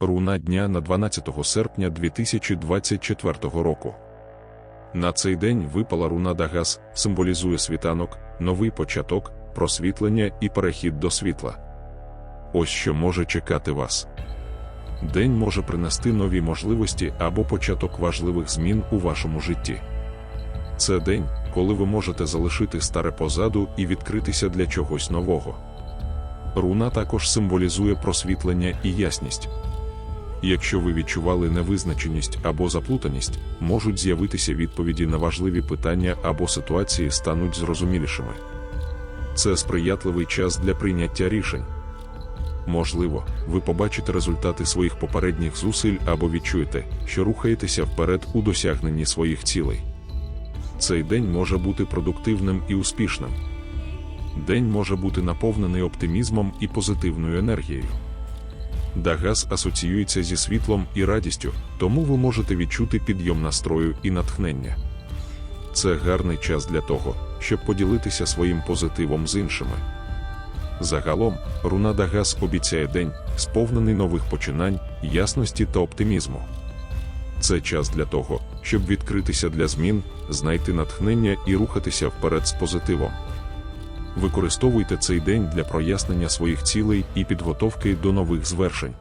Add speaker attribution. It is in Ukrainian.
Speaker 1: Руна дня на 12 серпня 2024 року. На цей день випала руна Дагас, символізує світанок, новий початок, просвітлення і перехід до світла. Ось що може чекати вас. День може принести нові можливості або початок важливих змін у вашому житті. Це день, коли ви можете залишити старе позаду і відкритися для чогось нового. Руна також символізує просвітлення і ясність. Якщо ви відчували невизначеність або заплутаність, можуть з'явитися відповіді на важливі питання або ситуації стануть зрозумілішими. Це сприятливий час для прийняття рішень. Можливо, ви побачите результати своїх попередніх зусиль або відчуєте, що рухаєтеся вперед у досягненні своїх цілей. Цей день може бути продуктивним і успішним. День може бути наповнений оптимізмом і позитивною енергією. Дагас асоціюється зі світлом і радістю, тому ви можете відчути підйом настрою і натхнення. Це гарний час для того, щоб поділитися своїм позитивом з іншими. Загалом, руна Дагас обіцяє день, сповнений нових починань, ясності та оптимізму. Це час для того, щоб відкритися для змін, знайти натхнення і рухатися вперед з позитивом. Використовуйте цей день для прояснення своїх цілей і підготовки до нових звершень.